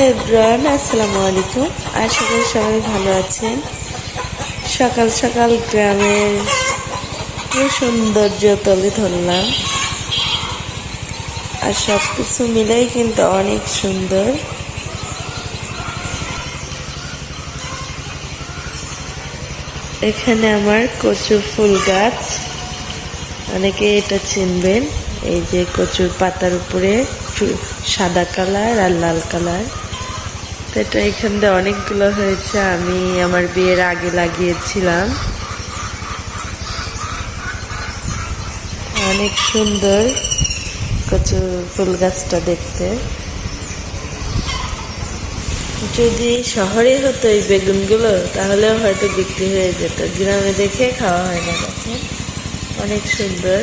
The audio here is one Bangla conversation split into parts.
হ্যালো এভরিওয়ান, আসসালামু আলাইকুম। আশা করি সবাই ভালো আছেন। সকাল সকাল গ্রামের সৌন্দর্য তুলে ধরলাম, আর সব কিছু মিলেই কিন্তু অনেক সুন্দর। এখানে আমার কচু ফুল গাছ। অনেকে এটা চিনবেন। এই যে কচুর পাতার উপরে সাদা কালার আর লাল কালার। তো এটা এখান দিয়ে অনেকগুলো হয়েছে, আমি আমার বিয়ের আগে লাগিয়েছিলাম। অনেক সুন্দর কচু ফুল গাছটা দেখতে। যদি শহরে হতো এই বেগুনগুলো, তাহলে হয়তো বিক্রি হয়ে যেত। গ্রামে দেখে খাওয়া হয় না গাছে অনেক সুন্দর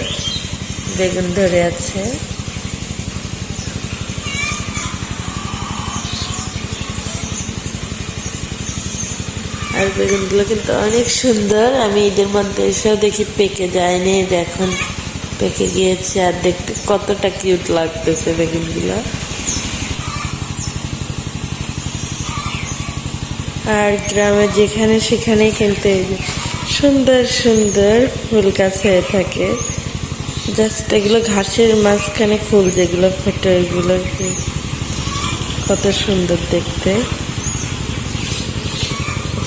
বেগুন ধরে আছে। আর বেগুনগুলো কিন্তু অনেক সুন্দর। আমি ঈদের মধ্যে এসেও দেখি পেকে যায়নি। এখন পেকে গিয়েছে আর দেখতে কতটা কিউট লাগতেছে বেগুনগুলো। আর গ্রামে যেখানে সেখানে কিন্তু সুন্দর সুন্দর ফুল গাছ হয়ে থাকে। জাস্ট এগুলো ঘাসের মাঝখানে ফুল যেগুলো ফোটে ওইগুলো কত সুন্দর দেখতে।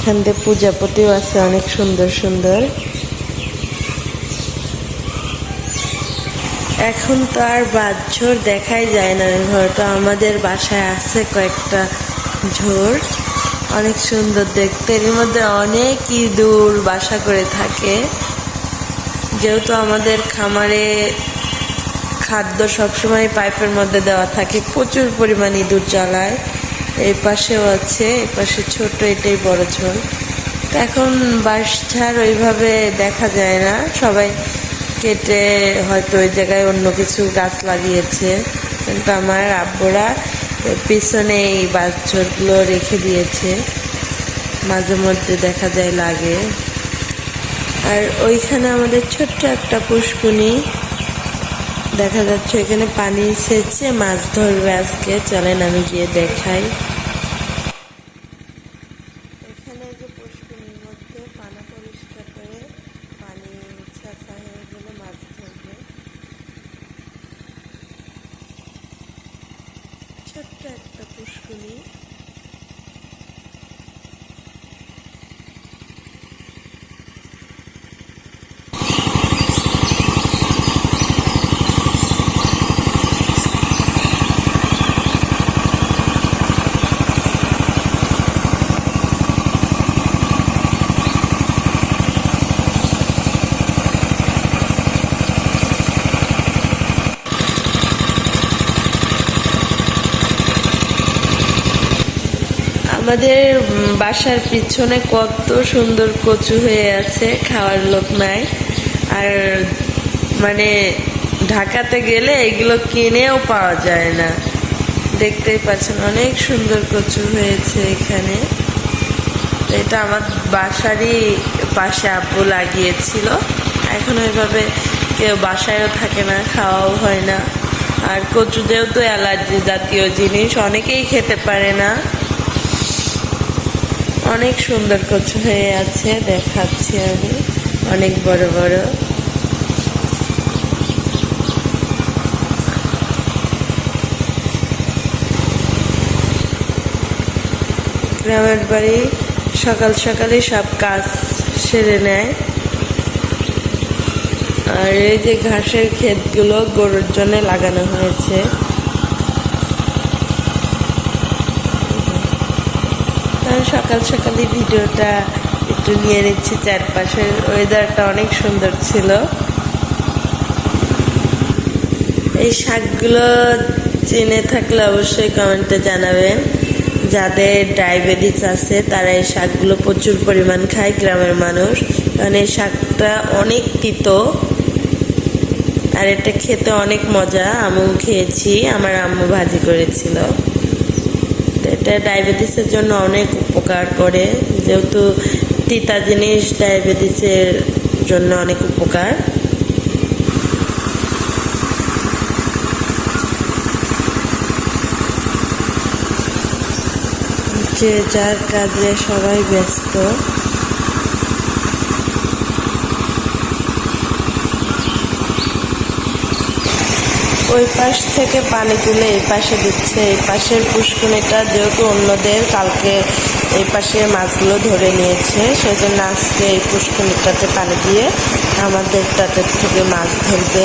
এখান পূজাপতিও আছে, অনেক সুন্দর সুন্দর। এখন তো আর বাদঝোর দেখাই যায় না ঘর, তো আমাদের বাসায় আছে কয়েকটা ঝোর, অনেক সুন্দর দেখতে। এর মধ্যে অনেক ইঁদুর বাসা করে থাকে। যেহেতু আমাদের খামারে খাদ্য সবসময় পাইপের মধ্যে দেওয়া থাকে, প্রচুর পরিমাণ ইঁদুর জ্বালায়। এই পাশেও আছে, এই পাশে ছোট, এটাই বড় ঝোল। তো এখন বাঁশঝাড় ওইভাবে দেখা যায় না। সবাই কেটে হয়তো ওই জায়গায় অন্য কিছু গাছ লাগিয়েছে। কিন্তু আমার আব্বুরা পিছনে এই বাচ্চাগুলো রেখে দিয়েছে। মাঝে মধ্যে দেখা যায় লাগে। আর ওইখানে আমাদের ছোট্ট একটা পুষ্কুনি। দেখা যাচ্ছে এখানে পানি সেচে মাছ ধরবে আজকে। চলেন আমি গিয়ে দেখাই। এখানে যে মধ্যে পানা পরিষ্কার হয়ে মাছ ধরবে। ছোট্ট একটা পুষ্কুনি আমাদের বাসার পিছনে কত সুন্দর কচু হয়ে আছে খাওয়ার লোক নাই। আর মানে ঢাকাতে গেলে এগুলো কিনেও পাওয়া যায় না। দেখতেই পাচ্ছেন, অনেক সুন্দর কচু হয়েছে এখানে। এটা আমার বাসারই পাশে আব্বু লাগিয়েছিল। এখন ওইভাবে কেউ বাসায়ও থাকে না, খাওয়াও হয় না। আর কচু যেহেতু অ্যালার্জি জাতীয় জিনিস, অনেকেই খেতে পারে না। অনেক সুন্দর কচু হয়ে আছে, দেখাচ্ছি আমি। অনেক বড় বড়। গ্রামের বাড়ি সকাল সকালে সব কাজ সেরে নেয়। আর এই যে ঘাসের ক্ষেতগুলো গরুর জন্য লাগানো হয়েছে। সকাল সকালে ভিডিওটা একটু নিয়ে নিচ্ছি। চারপাশের ওয়েদারটা অনেক সুন্দর ছিল। এই শাকগুলো চিনে থাকলে অবশ্যই কমেন্টে জানাবেন। যাদের ডায়াবেটিস আছে, তারা এই শাকগুলো প্রচুর পরিমাণ খায়, গ্রামের মানুষ। কারণ এই শাকটা অনেক তিতো আর এটা খেতে অনেক মজা। আমিও খেয়েছি, আমার আম্মু ভাজি করেছিল। এটা ডায়াবেটিসের জন্য অনেক উপকার করে। যেহেতু তিতা জিনিস ডায়াবেটিসের জন্য অনেক উপকার। যে যার কাজে সবাই ব্যস্ত। ওই পাশ থেকে পানি তুলে এই পাশে দিচ্ছে। এই পাশের পুষ্কুনিটা যেহেতু অন্যদের, কালকে এই পাশে মাছগুলো ধরে নিয়েছে। সেই জন্য আজকে এই পুষ্কুনিটাতে পানি দিয়ে আমাদের তাদের থেকে মাছ ধরবে।